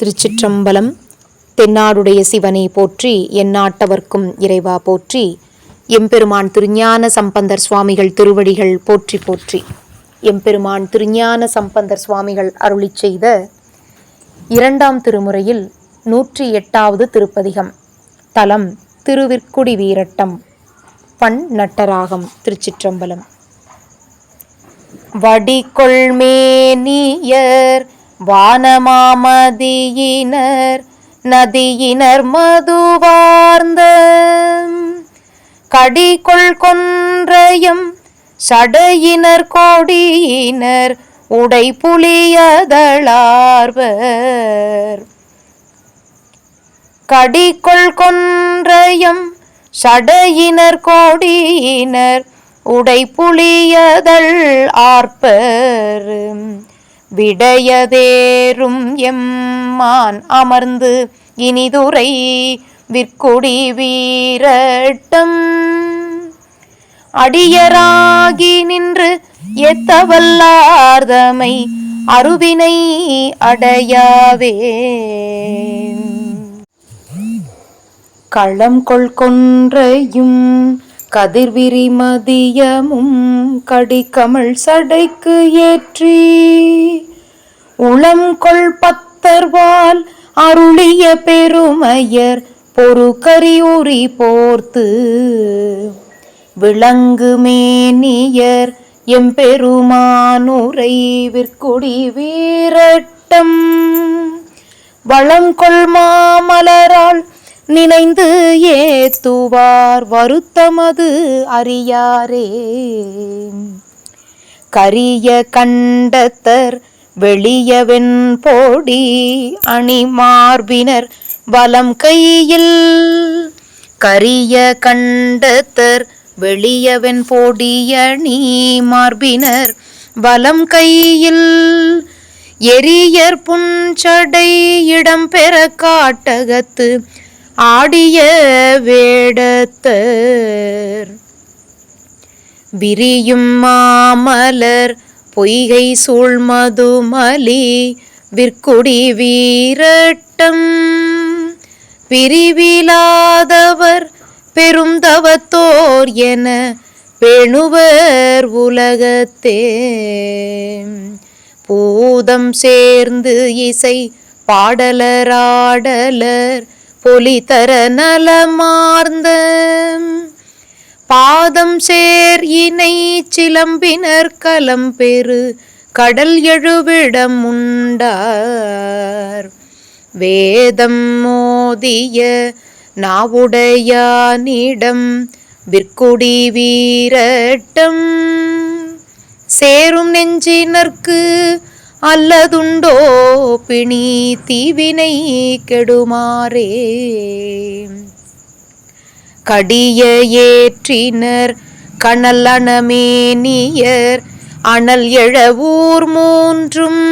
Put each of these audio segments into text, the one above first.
திருச்சிற்றம்பலம் தென்னாடுடைய சிவனை போற்றி எந்நாட்டவர்க்கும் இறைவா போற்றி எம்பெருமான் திருஞான சம்பந்தர் சுவாமிகள் திருவடிகள் போற்றி போற்றி. எம்பெருமான் திருஞான சம்பந்தர் சுவாமிகள் அருளிச் செய்த இரண்டாம் திருமுறையில் நூற்றி எட்டாவது திருப்பதிகம். தலம் திருவிற்குடி வீரட்டம் பண் நட்டராகம் திருச்சிற்றம்பலம். வடிகொள்மேனியர் வானமாமதியினர் நதியினர் மதுவார்ந்த கடிகொள் கொன்றையும் சடையினர் கோடியினர் உடை புலியதளார்வர் கடிகொள் கொன்றையம் சடையினர் கோடியினர் உடை புலியதள் ஆர்ப்பர். விடையதேரும் எம்மான் அமர்ந்து இனிதுரை விற்குடி வீரட்டம். அடியராகி நின்று எத்தவல்லார்தமை அருவினை அடையாவே களம் கொள் கொன்றையும் கதிர்விரி மதியமும் கடிகமள் சடைக்கு ஏற்றி உளங்கொள் பத்தர்வால் அருளிய பெருமையர் பொறுகரி உரி போர்த்து விளங்கு மேனியர் எம்பெருமானுரை விற்குடி வீரட்டம். வளங்கொள் மாமலரால் நினைந்து ஏத்துவார் வருத்தமது அறியாரே. கரிய கண்டத்தர் வெளியவென் போடி அணி மார்பினர் வலம் கையில். கரிய கண்டத்தர் வெளியவன் போடியணி மார்பினர் வலம் கையில். எரியர் புஞ்சடை இடம்பெற காட்டகத்து ஆடிய வேடத்தர். விரியும் மாமலர் பொய்கை சூழ்மதுமலி விற்குடி வீரட்டம். பிரிவிலாதவர் பெருந்தவத்தோர் என பெணுவர் உலகத்தே. பூதம் சேர்ந்து இசை பாடலராடலர் பொலி தர நலமார்ந்த பாதம் சேர் இணை சிலம்பினர் கலம் பெரு கடல் எழுவிடம் உண்டார். வேதம் மோதிய நாவுடையானிடம் விற்குடி வீரட்டம். சேரும் நெஞ்சினர்க்கு அல்லதுண்டோ பிணி தீவினை கெடுமாறே. கடிய ஏற்றினர் கணல் அணமேனியர் அனல் எழவூர் மூன்றும்.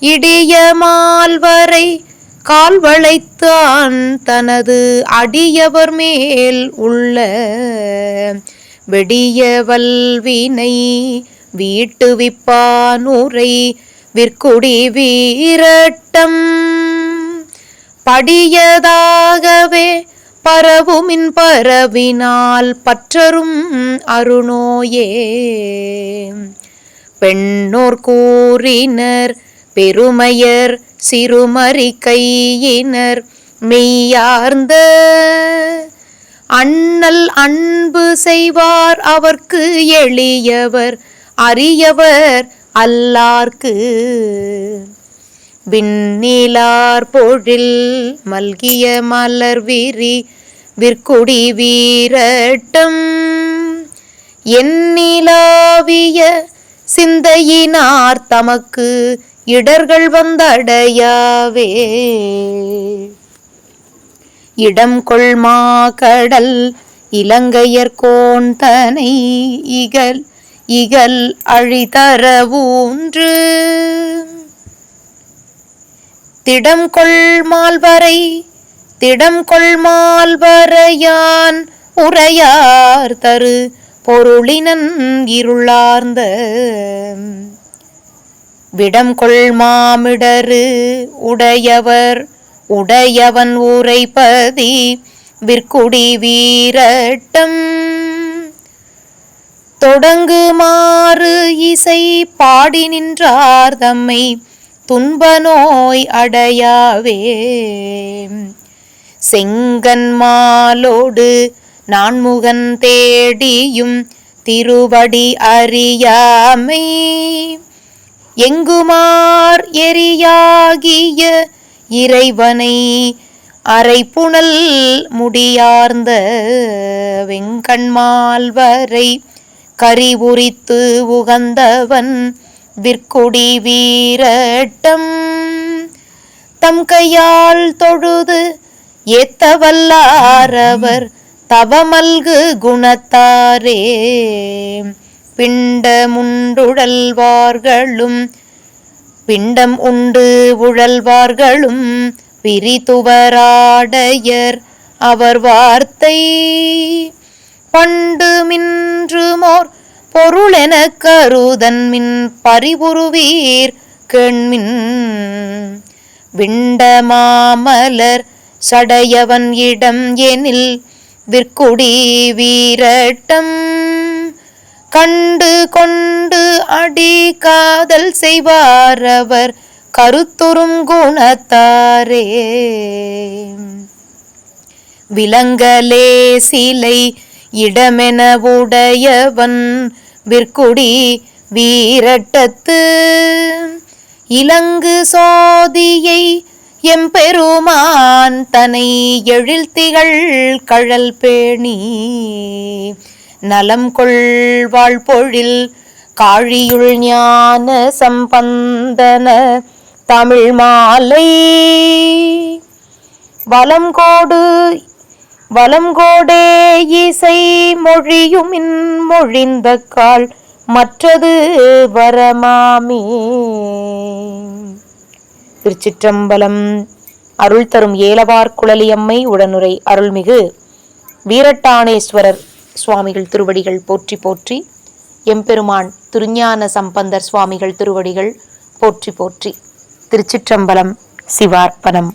இடிய மால்வரை கால் வளைத்தான் தனது அடியவர் மேல் உள்ள. வெடிய வல்வினை வீட்டு விப்பானூரை விற்குடி வீரட்டம். படியதாகவே பரவுமின் பரவினால் பற்றரும் அருணோயே. பெண்ணோர் கூறினர் பெருமையர் சிறுமறி கையினர் மெய்யார்ந்த அண்ணல் அன்பு செய்வார் அவர்க்கு எளியவர் அரியவர் அல்லார்க்கு. விண்ணிலார் பொழில் மல்கிய மலர் விரி விற்குடி வீரட்டம். எண்ணிலாவிய சிந்தையினார் தமக்கு இடர்கள் வந்தடையாவே. இடம் கொள்மா கடல் இலங்கையர் தனை இகல் இகல் அழிதர ஊன்று. திடம் கொள்மால் வரை திடம் கொள்மால் வரையான் உரையார் தரு பொருளினன் இருளார்ந்த. விடம் கொள்மாமிடரு உடையவர் உடையவன் ஊரைப்பதி விற்குடி வீரட்டம். தொடங்குமாறு இசை பாடி நின்றார் தம்மை துன்ப நோய் அடையாவே செங்கன்மாலோடு நான்முகன் தேடியும் திருவடி அறியாமை. எங்குமார் எரியாகிய இறைவனை அரைப்புணல் முடியார்ந்த வெங்கண்மால்வரை கரிபுரித்து உகந்தவன் விற்குடி வீரட்டம். தம் கையால் தொழுது ஏத்தவல்லாரவர் தவமல்கு குணத்தாரே. பிண்டமுண்டுழல்வார்களும் பிண்டம் உண்டு உழல்வார்களும் பிரிதுவராடையர் அவர் வார்த்தை. பண்டு மின்றுமோர் பொருளென கருதன் மின் பரிபுருவீர் கேண்மின். விண்டமாமலர் சடையவன் இடம் எனில் விற்குடி வீரட்டம். கண்டு கொண்டு அடி காதல் செய்வாரவர் கருத்துறும் குணத்தாரே. விலங்கலே சிலை இடமென உடையவன் விற்குடி வீரட்டத்து. இலங்கு சோதியை எம்பெருமான் தனை எழில்திகள் கழல் பேணி. நலம் கொள்வாள் பொழில் காழியுள் ஞான சம்பந்தன தமிழ் மாலை. வலங்கோடு வலங்கோடே இசை மொழியுமின் மொழிந்த கால் மற்றது வரமாமே. திருச்சிற்றம்பலம் அருள் தரும் ஏலவார் குழலியம்மை உடனுரை அருள்மிகு வீரட்டானேஸ்வரர் சுவாமிகள் திருவடிகள் போற்றி போற்றி எம்பெருமான் திருஞான சம்பந்தர் சுவாமிகள் திருவடிகள் போற்றி போற்றி. திருச்சிற்றம்பலம் சிவார்ப்பணம்.